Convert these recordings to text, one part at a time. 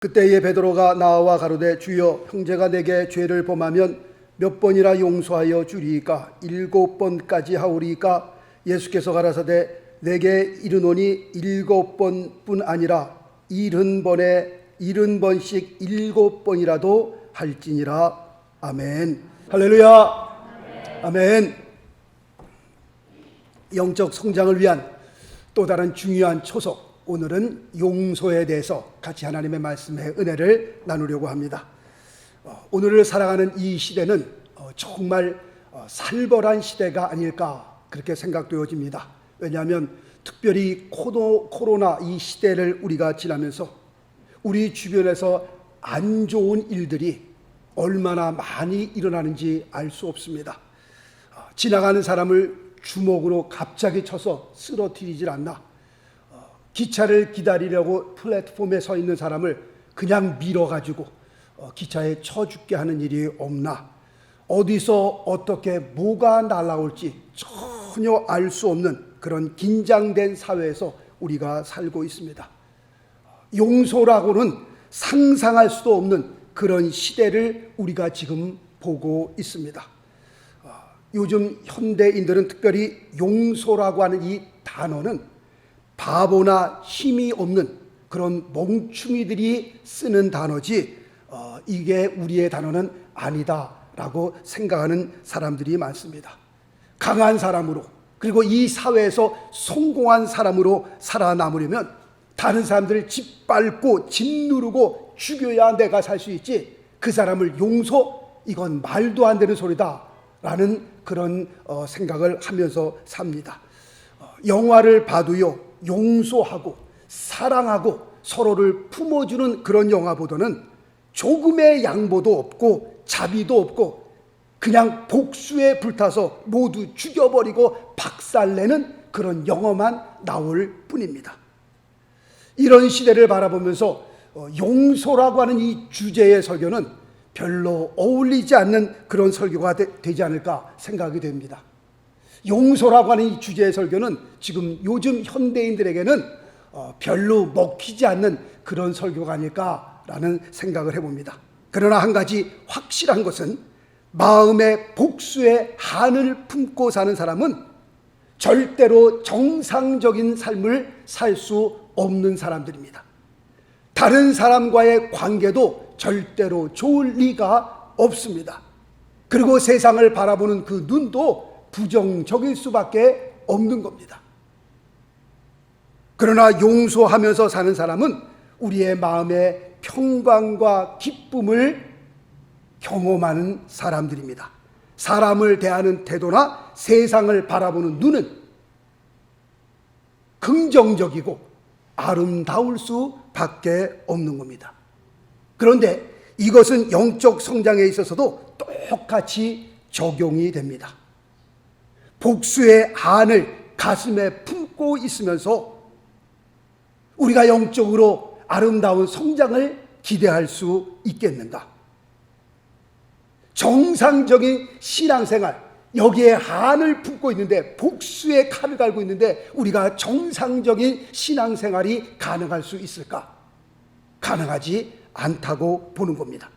그때에 베드로가 나와 가로되 주여 형제가 내게 죄를 범하면 몇 번이나 용서하여 주리이까? 일곱 번까지 하오리이까? 예수께서 가라사대 내게 이르노니 일곱 번뿐 아니라 일흔 번에 일흔 번씩 일곱 번이라도 할지니라. 아멘. 할렐루야. 아멘. 영적 성장을 위한 또 다른 중요한 초석 오늘은 용서에 대해서 같이 하나님의 말씀의 은혜를 나누려고 합니다. 어, 오늘을 살아가는 이 시대는 어, 정말 어, 살벌한 시대가 아닐까 그렇게 생각되어집니다. 왜냐하면 특별히 코로나 이 시대를 우리가 지나면서 우리 주변에서 안 좋은 일들이 얼마나 많이 일어나는지 알 수 없습니다. 어, 지나가는 사람을 주먹으로 갑자기 쳐서 쓰러뜨리질 않나. 어, 기차를 기다리려고 플랫폼에 서 있는 사람을 그냥 밀어가지고 어, 기차에 쳐 죽게 하는 일이 없나. 어디서 어떻게 뭐가 날아올지 전혀 알 수 없는 그런 긴장된 사회에서 우리가 살고 있습니다. 용서라고는 상상할 수도 없는 그런 시대를 우리가 지금 보고 있습니다. 아, 요즘 현대인들은 특별히 용서라고 하는 이 단어는 바보나 힘이 없는 그런 멍충이들이 쓰는 단어지 어, 이게 우리의 단어는 아니다라고 생각하는 사람들이 많습니다. 강한 사람으로 그리고 이 사회에서 성공한 사람으로 살아남으려면 다른 사람들을 짓밟고 짓누르고 죽여야 내가 살 수 있지 그 사람을 용서 이건 말도 안 되는 소리다라는 그런 어, 생각을 하면서 삽니다. 어, 영화를 봐도요 용서하고 사랑하고 서로를 품어주는 그런 영화보다는 조금의 양보도 없고 자비도 없고 그냥 복수에 불타서 모두 죽여버리고 박살내는 그런 영화만 나올 뿐입니다. 이런 시대를 바라보면서 어, 용서라고 하는 이 주제의 설교는 별로 어울리지 않는 그런 설교가 되, 지 않을까 생각이 됩니다. 용서라고 하는 이 주제의 설교는 지금 요즘 현대인들에게는 어, 별로 먹히지 않는 그런 설교가 아닐까라는 생각을 해봅니다. 그러나 한 가지 확실한 것은 마음의 복수의 한을 품고 사는 사람은 절대로 정상적인 삶을 살 수 없는 사람들입니다. 다른 사람과의 관계도 절대로 좋을 리가 없습니다. 그리고 세상을 바라보는 그 눈도 부정적일 수밖에 없는 겁니다. 그러나 용서하면서 사는 사람은 우리의 마음의 평강과 기쁨을 경험하는 사람들입니다. 사람을 대하는 태도나 세상을 바라보는 눈은 긍정적이고 아름다울 수밖에 없는 겁니다. 그런데 이것은 영적 성장에 있어서도 똑같이 적용이 됩니다. 복수의 안을 가슴에 품고 있으면서 우리가 영적으로 아름다운 성장을 기대할 수 있겠는가? 정상적인 신앙생활, 여기에 한을 품고 있는데 복수의 칼을 갈고 있는데 우리가 정상적인 신앙생활이 가능할 수 있을까? 가능하지 않다고 보는 겁니다.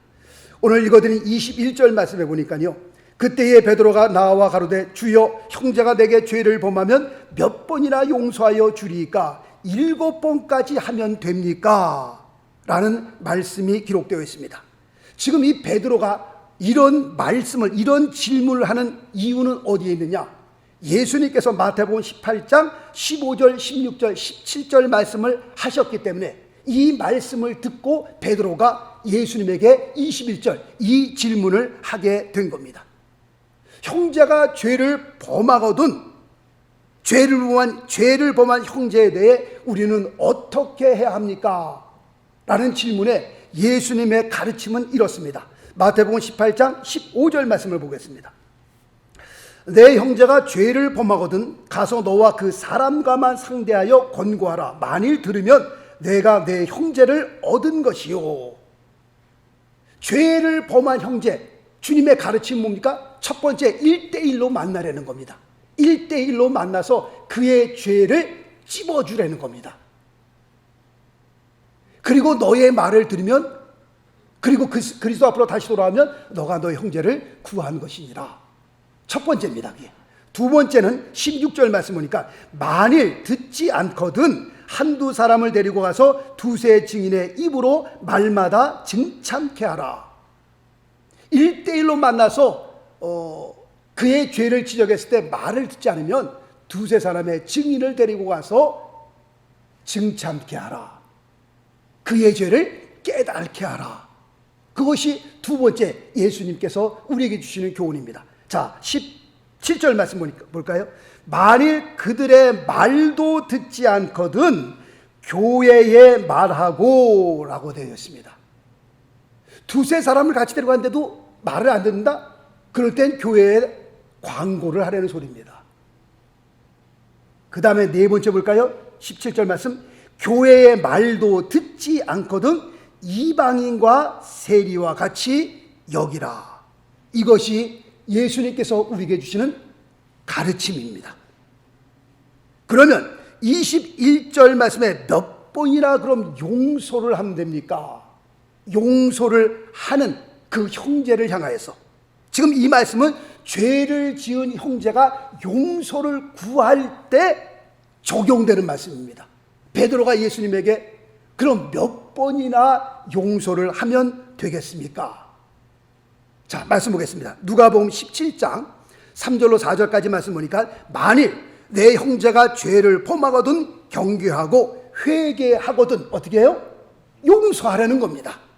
오늘 읽어드린 21절 말씀해 보니까요. 그때에 베드로가 나와 가로되 주여 형제가 내게 죄를 범하면 몇 번이나 용서하여 주리까 일곱 번까지 하면 됩니까? 라는 말씀이 기록되어 있습니다. 지금 이 베드로가 이런 말씀을 이런 질문을 하는 이유는 어디에 있느냐? 예수님께서 마태복음 18장 15절, 16절, 17절 말씀을 하셨기 때문에 이 말씀을 듣고 베드로가 예수님에게 21절 이 질문을 하게 된 겁니다. 형제가 죄를 범하거든 죄를 범한 죄를 범한 형제에 대해 우리는 어떻게 해야 합니까? 라는 질문에 예수님의 가르침은 이렇습니다. 마태복음 18장 15절 말씀을 보겠습니다. 내 형제가 죄를 범하거든 가서 너와 그 사람과만 상대하여 권고하라. 만일 들으면 내가 내 형제를 얻은 것이요. 죄를 범한 형제, 주님의 가르침 뭡니까? 첫 번째, 1대1로 만나려는 겁니다. 1대1로 만나서 그의 죄를 찝어주려는 겁니다. 그리고 너의 말을 들으면 그리고 그, 그리스도 앞으로 다시 돌아오면 너가 너의 형제를 구한 것이니라. 첫 번째입니다. 그게. 두 번째는 16절 말씀 보니까 만일 듣지 않거든 한두 사람을 데리고 가서 두세 증인의 입으로 말마다 증참케 하라. 일대일로 만나서 어, 그의 죄를 지적했을 때 말을 듣지 않으면 두세 사람의 증인을 데리고 가서 증참케 하라. 그의 죄를 깨닫게 하라. 그것이 두 번째 예수님께서 우리에게 주시는 교훈입니다. 자, 17절 말씀 볼까요? 만일 그들의 말도 듣지 않거든 교회에 말하고 라고 되어 있습니다. 두세 사람을 같이 데려갔는데도 말을 안 듣는다? 그럴 땐 교회에 광고를 하려는 소리입니다. 그 다음에 네 번째 볼까요? 17절 말씀. 교회의 말도 듣지 않거든 이방인과 세리와 같이 여기라. 이것이 예수님께서 우리에게 주시는 가르침입니다. 그러면 21절 말씀에 몇 번이나 그럼 용서를 하면 됩니까? 용서를 하는 그 형제를 향하여서 지금 이 말씀은 죄를 지은 형제가 용서를 구할 때 적용되는 말씀입니다. 베드로가 예수님에게 그럼 몇 번이나 용서를 하면 되겠습니까? 자, 말씀 보겠습니다. 누가복음 17장 3절로 4절까지 말씀 보니까 만일 내 형제가 죄를 범하거든 경계하고 회개하거든 어떻게 해요? 용서하라는 겁니다.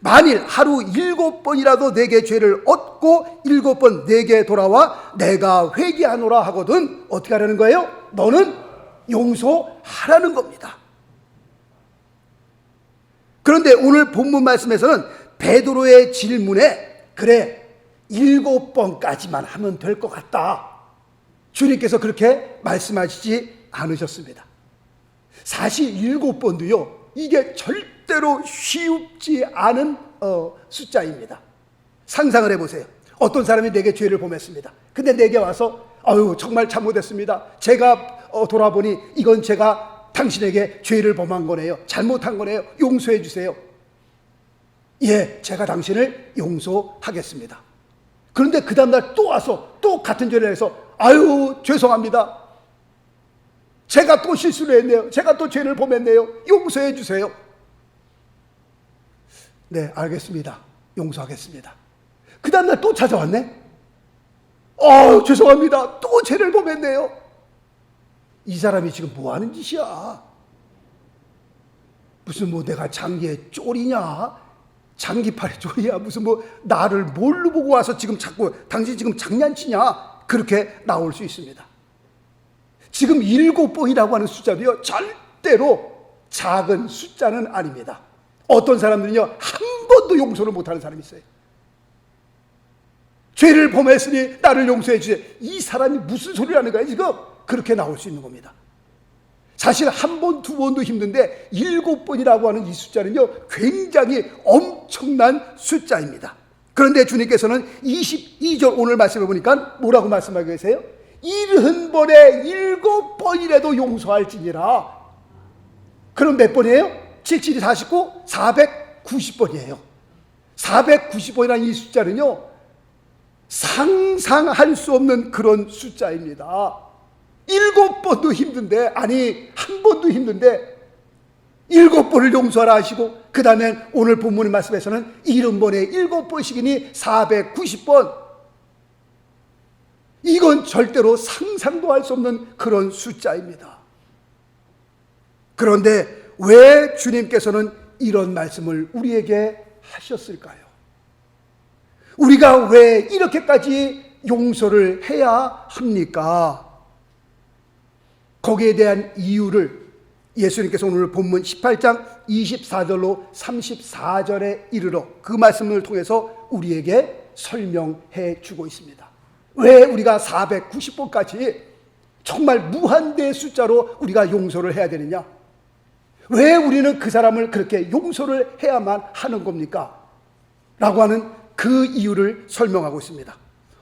만일 하루 일곱 번이라도 내게 죄를 얻고 일곱 번 내게 돌아와 내가 회개하노라 하거든 어떻게 하라는 거예요? 너는 용서하라는 겁니다. 그런데 오늘 본문 말씀에서는 베드로의 질문에 그래 일곱 번까지만 하면 될 것 같다. 주님께서 그렇게 말씀하시지 않으셨습니다. 사실 일곱 번도요 이게 절 대로 쉽지 않은 어, 숫자입니다. 상상을 해보세요. 어떤 사람이 내게 죄를 범했습니다. 근데 내게 와서 아유 정말 잘못했습니다. 제가 어, 돌아보니 이건 제가 당신에게 죄를 범한 거네요. 잘못한 거네요. 용서해 주세요. 예, 제가 당신을 용서하겠습니다. 그런데 그 다음날 또 와서 또 같은 죄를 해서 아유 죄송합니다. 제가 또 실수를 했네요. 제가 또 죄를 범했네요. 용서해 주세요. 네, 알겠습니다. 용서하겠습니다. 그 다음날 또 찾아왔네. 어, 죄송합니다. 또 죄를 범했네요. 이 사람이 지금 뭐 하는 짓이야? 무슨 뭐 내가 장기에 쫄이냐? 장기팔에 쫄이야? 무슨 뭐 나를 뭘로 보고 와서 지금 자꾸 당신 지금 장난치냐? 그렇게 나올 수 있습니다. 지금 일곱 번이라고 하는 숫자도요, 절대로 작은 숫자는 아닙니다. 어떤 사람들은요, 한 번도 용서를 못하는 사람이 있어요. 죄를 범했으니 나를 용서해 주세요. 이 사람이 무슨 소리를 하는 거야, 지금? 그렇게 나올 수 있는 겁니다. 사실 한 번, 두 번도 힘든데 일곱 번이라고 하는 이 숫자는요, 굉장히 엄청난 숫자입니다. 그런데 주님께서는 22절 오늘 말씀을 보니까 뭐라고 말씀하고 계세요? 일흔 번에 일곱 번이라도 용서할지니라. 그럼 몇 번이에요? 77이 49, 490번이에요. 490번이라는 이 숫자는요, 상상할 수 없는 그런 숫자입니다. 일곱 번도 힘든데, 아니, 한 번도 힘든데, 일곱 번을 용서하라 하시고, 그 다음에 오늘 본문의 말씀에서는 일흔 번에 일곱 번씩이니 490번. 이건 절대로 상상도 할 수 없는 그런 숫자입니다. 그런데 왜 주님께서는 이런 말씀을 우리에게 하셨을까요? 우리가 왜 이렇게까지 용서를 해야 합니까? 거기에 대한 이유를 예수님께서 오늘 본문 18장 24절로 34절에 이르러 그 말씀을 통해서 우리에게 설명해 주고 있습니다. 왜 우리가 490번까지 정말 무한대의 숫자로 우리가 용서를 해야 되느냐? 왜 우리는 그 사람을 그렇게 용서를 해야만 하는 겁니까? 라고 하는 그 이유를 설명하고 있습니다.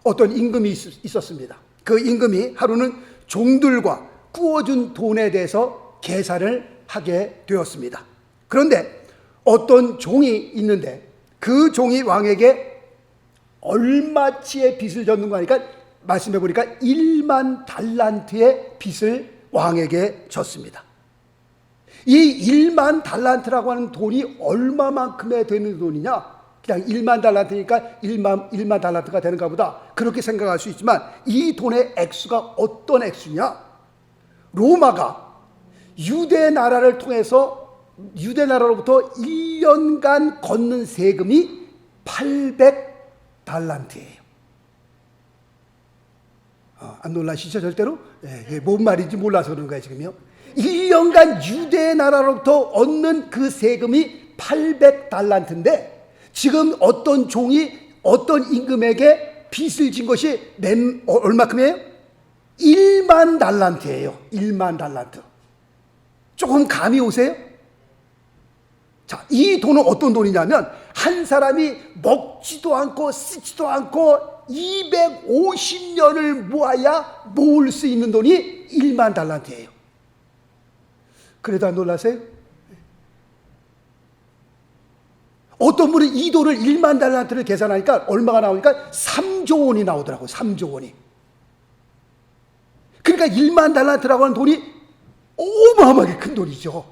어떤 임금이 있, 있었습니다. 그 임금이 하루는 종들과 구워준 돈에 대해서 계산을 하게 되었습니다. 그런데 어떤 종이 있는데 그 종이 왕에게 얼마치의 빚을 졌는 거 하니까 말씀해 보니까 1만 달란트의 빚을 왕에게 졌습니다. 이 1만 달란트라고 하는 돈이 얼마만큼의 되는 돈이냐? 그냥 1만 달란트니까 1만, 1만 달란트가 되는가 보다. 그렇게 생각할 수 있지만 이 돈의 액수가 어떤 액수냐? 로마가 유대 나라를 통해서 유대 나라로부터 1년간 걷는 세금이 800 달란트예요. 어, 안 놀라시죠 절대로? 예, 예, 뭔 말인지 몰라서 그러는 거예요 지금요. 1년간 유대 나라로부터 얻는 그 세금이 800달란트인데 지금 어떤 종이 어떤 임금에게 빚을 진 것이 몇, 어, 얼마큼이에요? 1만 달란트예요. 1만 달란트. 조금 감이 오세요? 자, 이 돈은 어떤 돈이냐면 한 사람이 먹지도 않고 쓰지도 않고 250년을 모아야 모을 수 있는 돈이 1만 달란트예요. 그래도 안 놀라세요? 어떤 분은 이 돈을 1만 달란트를 계산하니까 얼마가 나오니까 3조 원이 나오더라고요. 3조 원이. 그러니까 1만 달란트라고 하는 돈이 어마어마하게 큰 돈이죠.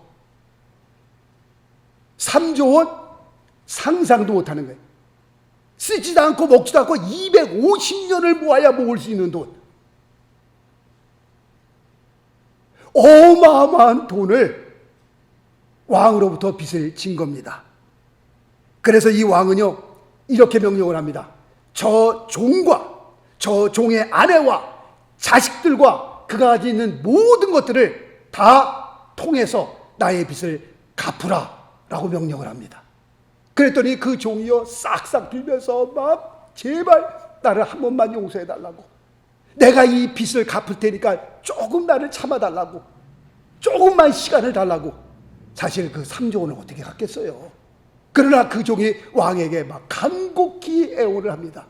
3조 원 상상도 못하는 거예요. 쓰지도 않고 먹지도 않고 250년을 모아야 모을 수 있는 돈. 어마어마한 돈을 왕으로부터 빚을 진 겁니다. 그래서 이 왕은요, 이렇게 명령을 합니다. 저 종과 저 종의 아내와 자식들과 그가 가지고 있는 모든 것들을 다 통해서 나의 빚을 갚으라 라고 명령을 합니다. 그랬더니 그 종이요 싹싹 빌면서 막 제발 나를 한 번만 용서해 달라고. 내가 이 빚을 갚을 테니까 조금 나를 참아 달라고. 조금만 시간을 달라고. 사실 그 3조 원을 어떻게 갚겠어요? 그러나 그 종이 왕에게 막 간곡히 애원을 합니다.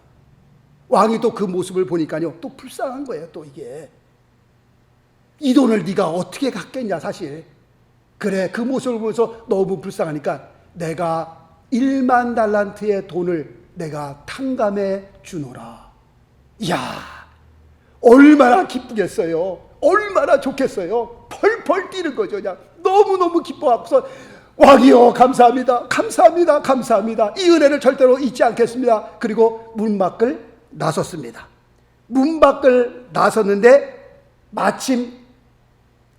왕이 또 그 모습을 보니까요 또 불쌍한 거예요 또 이게 이 돈을 네가 어떻게 갚겠냐 사실 그래 그 모습을 보면서 너무 불쌍하니까 내가 1만 달란트의 돈을 내가 탕감해 주노라 이야 얼마나 기쁘겠어요? 얼마나 좋겠어요? 펄펄 뛰는 거죠 그냥. 너무너무 기뻐하고서. 왕이여 감사합니다. 감사합니다 감사합니다. 이 은혜를 절대로 잊지 않겠습니다. 그리고 문 밖을 나섰습니다. 문 밖을 나섰는데 마침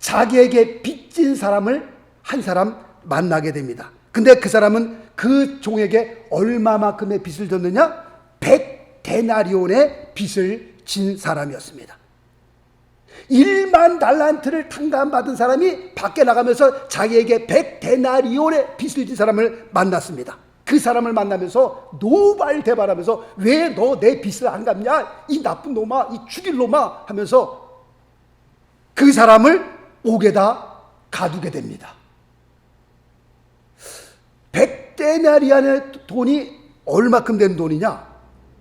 자기에게 빚진 사람을 한 사람 만나게 됩니다. 근데 그 사람은 그 종에게 얼마만큼의 빚을 졌느냐? 100 데나리온의 빚을 진 사람이었습니다. 1만 달란트를 탕감받은 사람이 밖에 나가면서 자기에게 100데나리온의 빚을 진 사람을 만났습니다. 그 사람을 만나면서 노발대발하면서 왜 너 내 빚을 안 갚냐? 이 나쁜 놈아, 이 죽일 놈아 하면서 그 사람을 옥에다 가두게 됩니다. 100데나리안의 돈이 얼마큼 된 돈이냐?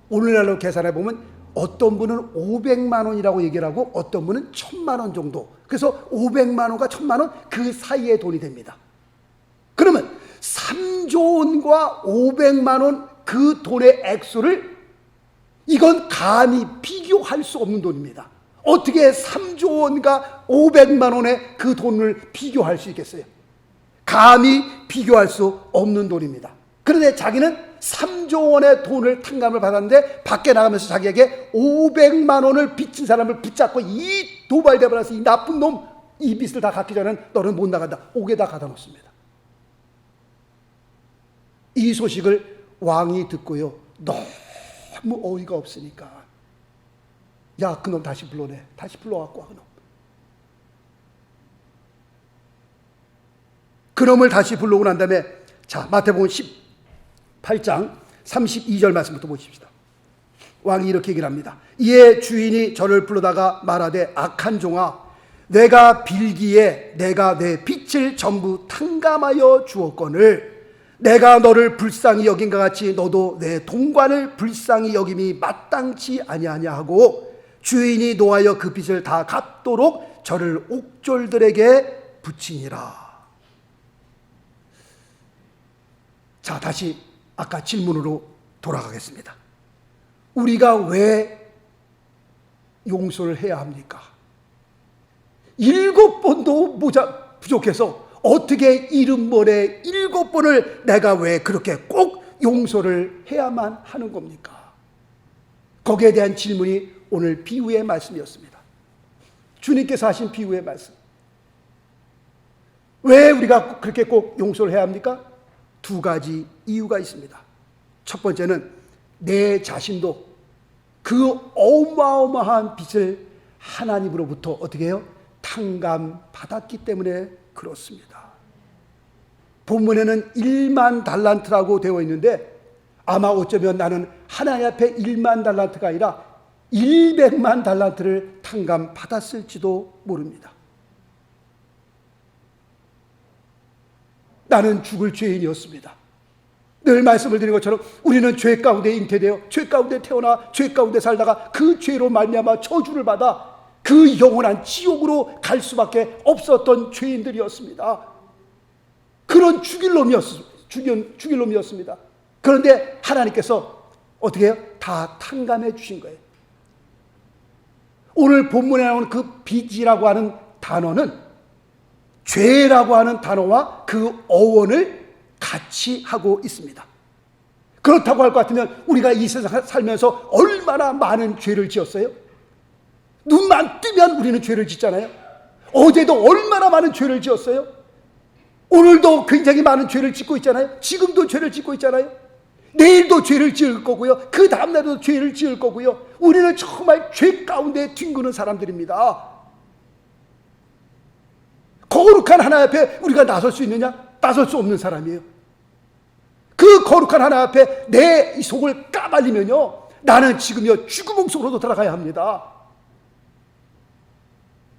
오늘날로 계산해 보면 어떤 분은 500만 원이라고 얘기를 하고 어떤 분은 1000만 원 정도. 그래서 500만 원과 1000만 원 그 사이의 돈이 됩니다. 그러면 3조 원과 500만 원 그 돈의 액수를 이건 감히 비교할 수 없는 돈입니다. 어떻게 3조 원과 500만 원의 그 돈을 비교할 수 있겠어요? 감히 비교할 수 없는 돈입니다. 그런데 자기는 3조 원의 돈을 탕감을 받았는데 밖에 나가면서 자기에게 500만 원을 빚진 사람을 붙잡고 이 도발대발해서 이 나쁜 놈 이 빚을 다 갚기 전에 너는 못 나간다. 옥에다 가다 놓습니다. 이 소식을 왕이 듣고요. 너무 어이가 없으니까 야 그놈 다시 불러내. 다시 불러갖고 와 그놈. 그놈을 다시 불러오고 난 다음에 자 마태복음 18장 32절 말씀부터 보십시다. 왕이 이렇게 얘기를 합니다. 이에 주인이 저를 불러다가 말하되 악한 종아 내가 빌기에 내가 내 빚을 전부 탕감하여 주었거늘 내가 너를 불쌍히 여긴 것 같이 너도 내 동관을 불쌍히 여김이 마땅치 아니하냐 하고 주인이 노하여 그 빚을 다 갚도록 저를 옥졸들에게 붙이니라. 자, 다시 아까 질문으로 돌아가겠습니다. 우리가 왜 용서를 해야 합니까? 일곱 번도 모자 부족해서 어떻게 이름 모래 일곱 번을 내가 왜 그렇게 꼭 용서를 해야만 하는 겁니까? 거기에 대한 질문이 오늘 비유의 말씀이었습니다. 주님께서 하신 비유의 말씀. 왜 우리가 그렇게 꼭 용서를 해야 합니까? 두 가지 이유가 있습니다. 첫 번째는 내 자신도 그 어마어마한 빚을 하나님으로부터 어떻게 해요? 탕감받았기 때문에 그렇습니다. 본문에는 1만 달란트라고 되어 있는데 아마 어쩌면 나는 하나님 앞에 1만 달란트가 아니라 100만 달란트를 탕감받았을지도 모릅니다. 나는 죽을 죄인이었습니다. 늘 말씀을 드린 것처럼 우리는 죄 가운데 잉태되어 죄 가운데 태어나 죄 가운데 살다가 그 죄로 말미암아 저주를 받아 그 영원한 지옥으로 갈 수밖에 없었던 죄인들이었습니다. 그런 죽일 놈이었 죽일, 죽일 놈이었습니다. 그런데 하나님께서 어떻게 해요? 다 탕감해 주신 거예요. 오늘 본문에 나오는 그 빚이라고 하는 단어는 죄라고 하는 단어와 그 어원을 같이 하고 있습니다. 그렇다고 할 것 같으면 우리가 이 세상 살면서 얼마나 많은 죄를 지었어요? 눈만 뜨면 우리는 죄를 짓잖아요. 어제도 얼마나 많은 죄를 지었어요? 오늘도 굉장히 많은 죄를 짓고 있잖아요. 지금도 죄를 짓고 있잖아요. 내일도 죄를 지을 거고요. 그 다음날도 죄를 지을 거고요. 우리는 정말 죄 가운데 뒹구는 사람들입니다. 거룩한 하나 앞에 우리가 나설 수 있느냐? 나설 수 없는 사람이에요. 그 거룩한 하나 앞에 내 속을 까발리면요. 나는 지금요 죽음의 속으로도 들어가야 합니다.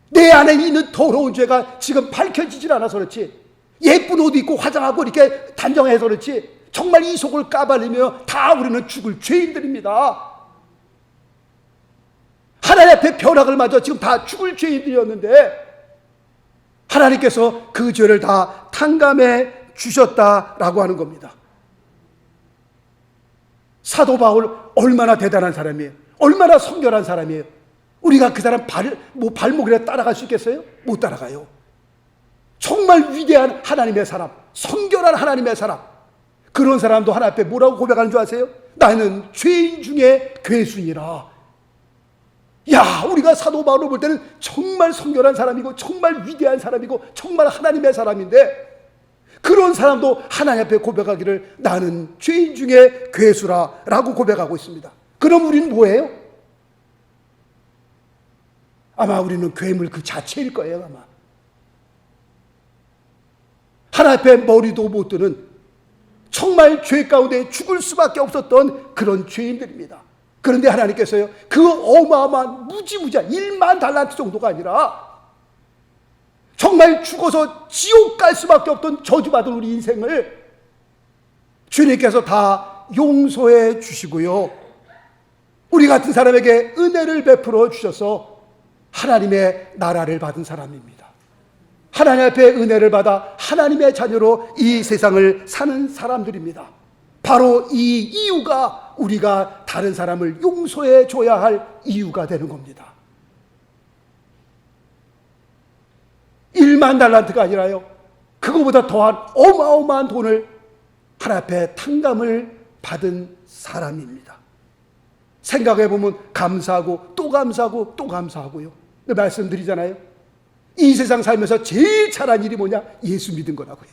내 안에 있는 더러운 죄가 지금 밝혀지질 않아서 그렇지. 예쁜 옷 입고 화장하고 이렇게 단정해서 그렇지. 정말 이 속을 까발리며 다 우리는 죽을 죄인들입니다. 하나님 앞에 벼락을 맞아 지금 다 죽을 죄인들이었는데 하나님께서 그 죄를 다 탕감해 주셨다라고 하는 겁니다. 사도 바울 얼마나 대단한 사람이에요. 얼마나 성결한 사람이에요. 우리가 그 사람 발, 뭐 발목이라 따라갈 수 있겠어요? 못 따라가요. 정말 위대한 하나님의 사람, 성결한 하나님의 사람. 그런 사람도 하나 앞에 뭐라고 고백하는 줄 아세요? 나는 죄인 중에 괴순이라. 야, 우리가 사도 바울을 볼 때는 정말 성결한 사람이고 정말 위대한 사람이고 정말 하나님의 사람인데 그런 사람도 하나님 앞에 고백하기를 나는 죄인 중에 괴수라 라고 고백하고 있습니다. 그럼 우리는 뭐예요? 아마 우리는 괴물 그 자체일 거예요, 아마. 하나님 앞에 머리도 못 드는 정말 죄 가운데 죽을 수밖에 없었던 그런 죄인들입니다. 그런데 하나님께서요, 그 어마어마한 무지무지한 1만 달란트 정도가 아니라 정말 죽어서 지옥 갈 수밖에 없던 저주받은 우리 인생을 주님께서 다 용서해 주시고요. 우리 같은 사람에게 은혜를 베풀어 주셔서 하나님의 나라를 받은 사람입니다. 하나님 앞에 은혜를 받아 하나님의 자녀로 이 세상을 사는 사람들입니다. 바로 이 이유가 우리가 다른 사람을 용서해 줘야 할 이유가 되는 겁니다. 1만 달란트가 아니라요. 그거보다 더한 어마어마한 돈을 하나 앞에 탕감을 받은 사람입니다. 생각해 보면 감사하고 또 감사하고 또 감사하고요. 말씀드리잖아요. 이 세상 살면서 제일 잘한 일이 뭐냐? 예수 믿은 거라고요.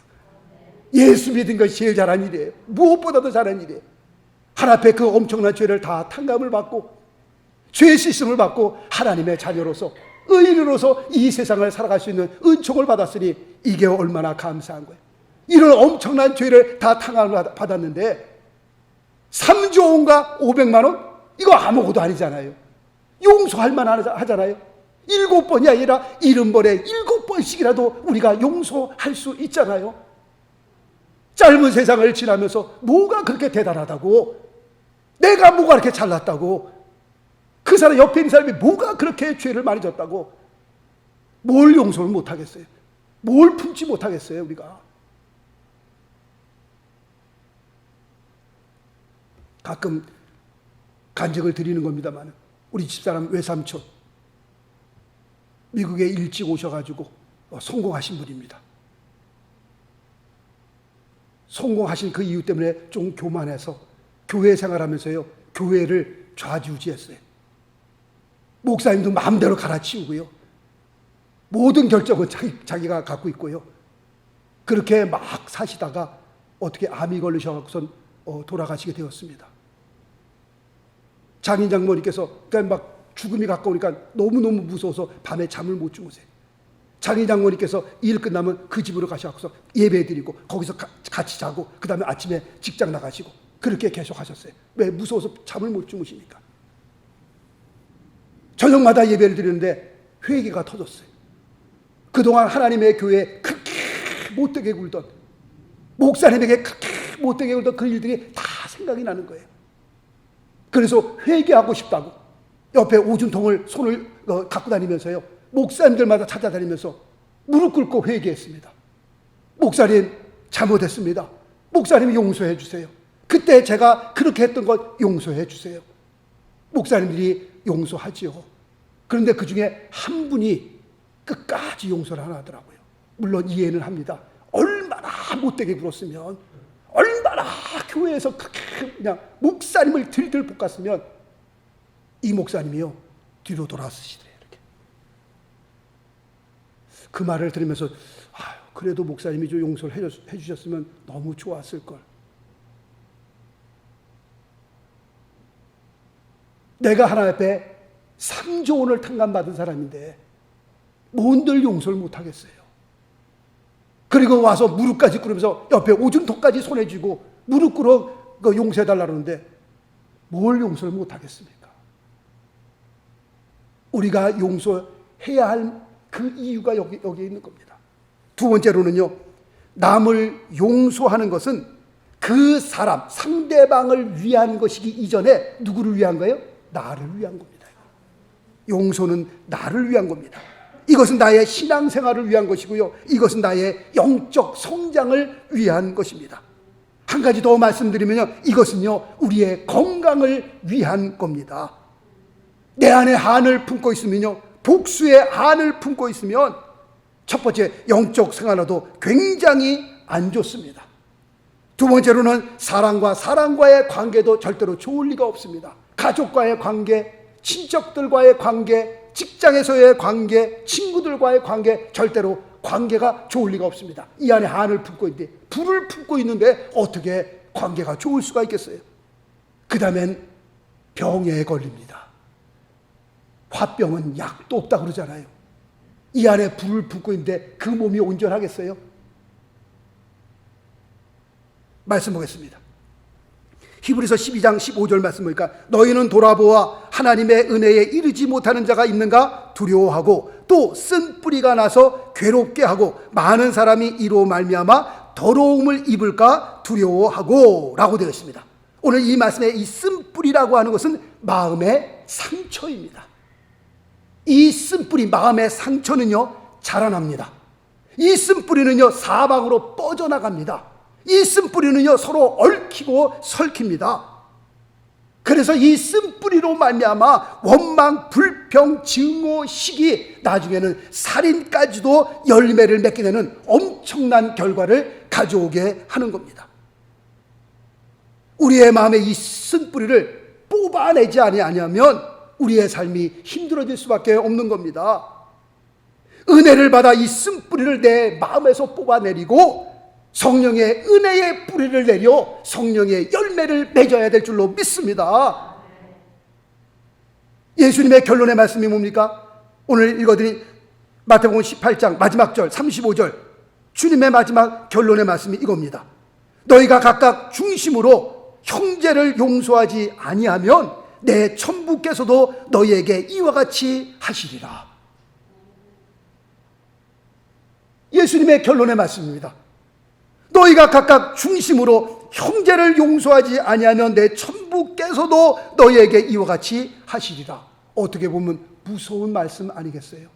예수 믿은 것이 제일 잘한 일이에요. 무엇보다도 잘한 일이에요. 하나 앞에 그 엄청난 죄를 다 탕감을 받고 죄의 씻음을 받고 하나님의 자녀로서 의인으로서 이 세상을 살아갈 수 있는 은총을 받았으니 이게 얼마나 감사한 거예요. 이런 엄청난 죄를 다 탕감을 받았는데 3조 원과 500만 원? 이거 아무것도 아니잖아요. 용서할 만한 하잖아요. 일곱 번이 아니라 일흔 번에 일곱 번씩이라도 우리가 용서할 수 있잖아요. 짧은 세상을 지나면서 뭐가 그렇게 대단하다고? 내가 뭐가 그렇게 잘났다고? 그 사람 옆에 있는 사람이 뭐가 그렇게 죄를 많이 졌다고? 뭘 용서를 못 하겠어요? 뭘 품지 못 하겠어요, 우리가? 가끔 간증을 드리는 겁니다만 우리 집사람 외삼촌 미국에 일찍 오셔가지고 어, 성공하신 분입니다. 성공하신 그 이유 때문에 좀 교만해서 교회 생활하면서요 교회를 좌지우지했어요. 목사님도 마음대로 갈아치우고요. 모든 결정은 자기, 자기 가 갖고 있고요. 그렇게 막 사시다가 어떻게 암이 걸리셔서선 어, 돌아가시게 되었습니다. 장인 장모님께서 그러니까 막 죽음이 가까우니까 너무너무 무서워서 밤에 잠을 못 주무세요. 장인 장모님께서 일 끝나면 그 집으로 가셔서 예배 드리고 거기서 가- 같이 자고 그 다음에 아침에 직장 나가시고 그렇게 계속 하셨어요. 왜? 무서워서 잠을 못 주무시니까. 저녁마다 예배를 드리는데 회개가 터졌어요. 그동안 하나님의 교회에 크게 못되게 굴던 목사님에게 크게 못되게 굴던 그 일들이 다 생각이 나는 거예요. 그래서 회개하고 싶다고 옆에 오줌통을 손을 어, 갖고 다니면서요. 목사님들마다 찾아다니면서 무릎 꿇고 회개했습니다. 목사님 잘못했습니다. 목사님 용서해 주세요. 그때 제가 그렇게 했던 것 용서해 주세요. 목사님들이 용서하지요. 그런데 그 중에 한 분이 끝까지 용서를 안 하더라고요. 물론 이해는 합니다. 얼마나 못되게 굴었으면, 얼마나 교회에서 그냥 목사님을 들들 볶았으면 이 목사님이요 뒤로 돌아서시더래요. 이렇게 그 말을 들으면서 아, 그래도 목사님이 좀 용서를 해주- 해주셨으면 너무 좋았을 걸. 내가 하나님 앞에 3조 원을 탕감받은 사람인데 뭔들 용서를 못하겠어요. 그리고 와서 무릎까지 꿇으면서 옆에 오줌통까지 손에 쥐고 무릎 꿇어 그 용서해달라 그러는데 뭘 용서를 못하겠습니까? 우리가 용서해야 할 그 이유가 여기, 여기에 있는 겁니다. 두 번째로는요, 남을 용서하는 것은 그 사람, 상대방을 위한 것이기 이전에 누구를 위한 거예요? 나를 위한 겁니다. 용서는 나를 위한 겁니다. 이것은 나의 신앙생활을 위한 것이고요. 이것은 나의 영적 성장을 위한 것입니다. 한 가지 더 말씀드리면요. 이것은요, 우리의 건강을 위한 겁니다. 내 안에 한을 품고 있으면요. 복수의 한을 품고 있으면 첫 번째 영적 생활에도 굉장히 안 좋습니다. 두 번째로는 사랑과 사랑과의 관계도 절대로 좋을 리가 없습니다. 가족과의 관계, 친척들과의 관계, 직장에서의 관계, 친구들과의 관계, 절대로 관계가 좋을 리가 없습니다. 이 안에 한을 품고 있는데, 불을 품고 있는데 어떻게 관계가 좋을 수가 있겠어요? 그 다음엔 병에 걸립니다. 화병은 약도 없다 그러잖아요. 이 안에 불을 품고 있는데 그 몸이 온전하겠어요? 말씀 보겠습니다. 히브리서 12장 15절 말씀 보니까 너희는 돌아보아 하나님의 은혜에 이르지 못하는 자가 있는가 두려워하고 또 쓴 뿌리가 나서 괴롭게 하고 많은 사람이 이로 말미암아 더러움을 입을까 두려워하고라고 되어 있습니다. 오늘 이 말씀에 이 쓴 뿌리라고 하는 것은 마음의 상처입니다. 이 쓴 뿌리 마음의 상처는요 자라납니다. 이 쓴 뿌리는요 사방으로 뻗어나갑니다. 이 쓴뿌리는요 서로 얽히고 설킵니다. 그래서 이 쓴뿌리로 말미암아 원망, 불평, 증오, 시기, 나중에는 살인까지도 열매를 맺게 되는 엄청난 결과를 가져오게 하는 겁니다. 우리의 마음에 이 쓴뿌리를 뽑아내지 아니하면 우리의 삶이 힘들어질 수밖에 없는 겁니다. 은혜를 받아 이 쓴뿌리를 내 마음에서 뽑아내리고 성령의 은혜의 뿌리를 내려 성령의 열매를 맺어야 될 줄로 믿습니다. 예수님의 결론의 말씀이 뭡니까? 오늘 읽어드린 마태복음 18장 마지막 절 35절 주님의 마지막 결론의 말씀이 이겁니다. 너희가 각각 중심으로 형제를 용서하지 아니하면 내 천부께서도 너희에게 이와 같이 하시리라. 예수님의 결론의 말씀입니다. 너희가 각각 중심으로 형제를 용서하지 아니하면 내 천부께서도 너희에게 이와 같이 하시리라. 어떻게 보면 무서운 말씀 아니겠어요?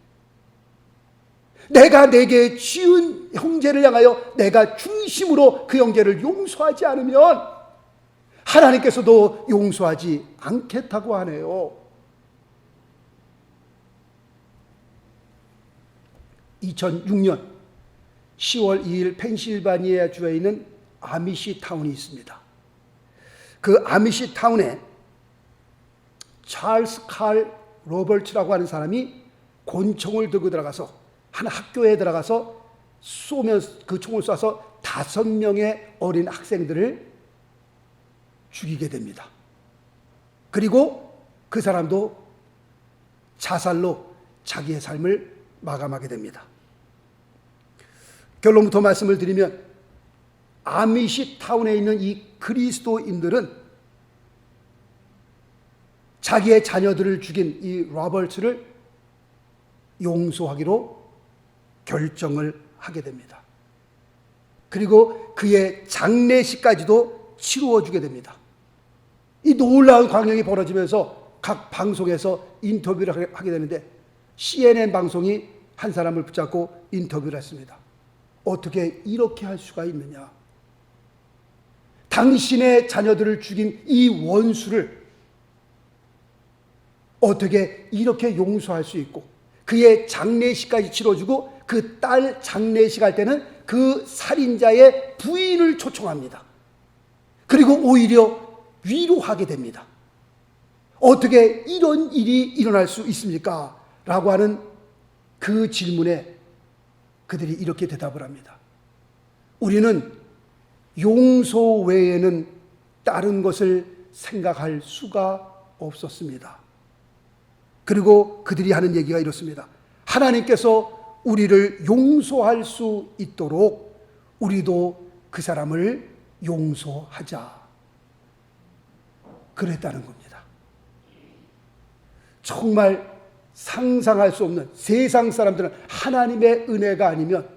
내가 내게 지은 형제를 향하여 내가 중심으로 그 형제를 용서하지 않으면 하나님께서도 용서하지 않겠다고 하네요. 2006년 10월 2일 펜실바니아 주에 있는 아미시 타운이 있습니다. 그 아미시 타운에 찰스 칼 로버츠라고 하는 사람이 권총을 들고 들어가서 한 학교에 들어가서 쏘면 그 총을 쏴서 다섯 명의 어린 학생들을 죽이게 됩니다. 그리고 그 사람도 자살로 자기의 삶을 마감하게 됩니다. 결론부터 말씀을 드리면 아미시 타운에 있는 이 그리스도인들은 자기의 자녀들을 죽인 이 로버츠를 용서하기로 결정을 하게 됩니다. 그리고 그의 장례식까지도 치루어 주게 됩니다. 이 놀라운 광경이 벌어지면서 각 방송에서 인터뷰를 하게 되는데 CNN 방송이 한 사람을 붙잡고 인터뷰를 했습니다. 어떻게 이렇게 할 수가 있느냐? 당신의 자녀들을 죽인 이 원수를 어떻게 이렇게 용서할 수 있고 그의 장례식까지 치러주고 그 딸 장례식 할 때는 그 살인자의 부인을 초청합니다. 그리고 오히려 위로하게 됩니다. 어떻게 이런 일이 일어날 수 있습니까? 라고 하는 그 질문에 그들이 이렇게 대답을 합니다. 우리는 용서 외에는 다른 것을 생각할 수가 없었습니다. 그리고 그들이 하는 얘기가 이렇습니다. 하나님께서 우리를 용서할 수 있도록 우리도 그 사람을 용서하자. 그랬다는 겁니다. 정말 상상할 수 없는 세상 사람들은 하나님의 은혜가 아니면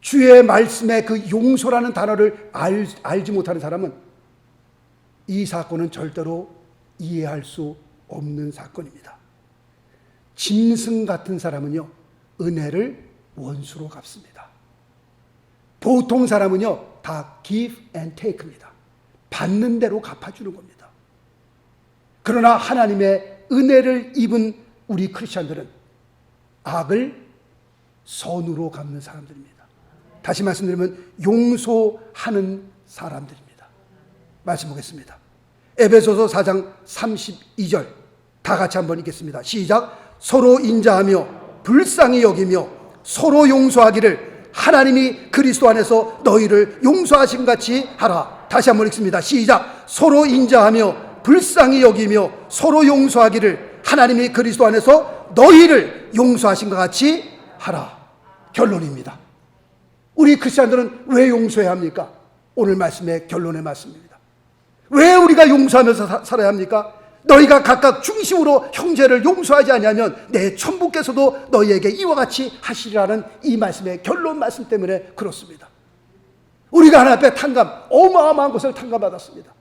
주의 말씀의 그 용서라는 단어를 알, 알지 못하는 사람은 이 사건은 절대로 이해할 수 없는 사건입니다. 짐승 같은 사람은요, 은혜를 원수로 갚습니다. 보통 사람은요, 다 give and take입니다. 받는 대로 갚아주는 겁니다. 그러나 하나님의 은혜를 입은 우리 크리스천들은 악을 선으로 갚는 사람들입니다. 다시 말씀드리면 용서하는 사람들입니다. 말씀 보겠습니다. 에베소서 4장 32절 다 같이 한번 읽겠습니다. 시작. 서로 인자하며 불쌍히 여기며 서로 용서하기를 하나님이 그리스도 안에서 너희를 용서하신 같이 하라. 다시 한번 읽습니다. 시작. 서로 인자하며 불쌍히 여기며 서로 용서하기를 하나님이 그리스도 안에서 너희를 용서하신 것 같이 하라. 결론입니다. 우리 크리스천들은 왜 용서해야 합니까? 오늘 말씀의 결론의 말씀입니다. 왜 우리가 용서하면서 사, 살아야 합니까? 너희가 각각 중심으로 형제를 용서하지 않으면 내 천부께서도 너희에게 이와 같이 하시리라는 이 말씀의 결론 말씀 때문에 그렇습니다. 우리가 하나님 앞에 탕감, 어마어마한 것을 탕감받았습니다.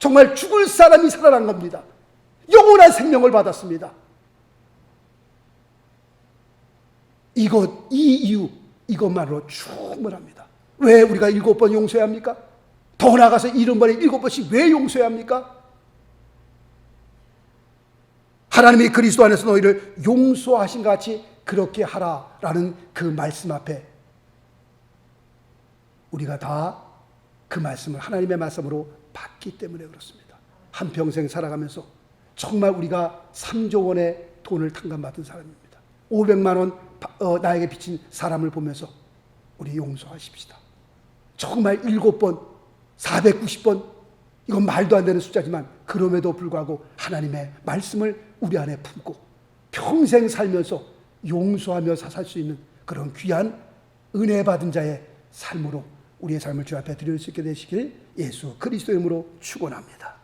정말 죽을 사람이 살아난 겁니다. 영원한 생명을 받았습니다. 이것, 이 이유, 이것만으로 충분합니다. 왜 우리가 일곱 번 용서해야 합니까? 더 나아가서 일흔 번에 일곱 번씩 왜 용서해야 합니까? 하나님이 그리스도 안에서 너희를 용서하신 것 같이 그렇게 하라라는 그 말씀 앞에 우리가 다 그 말씀을 하나님의 말씀으로 받기 때문에 그렇습니다. 한평생 살아가면서 정말 우리가 3조 원의 돈을 탕감받은 사람입니다. 500만 원 어, 나에게 빚진 사람을 보면서 우리 용서하십시다. 정말 7번, 490번, 이건 말도 안 되는 숫자지만 그럼에도 불구하고 하나님의 말씀을 우리 안에 품고 평생 살면서 용서하며 살 수 있는 그런 귀한 은혜 받은 자의 삶으로 우리의 삶을 주 앞에 드릴 수 있게 되시길 예수 그리스도 이름으로 축원합니다.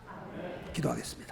기도하겠습니다.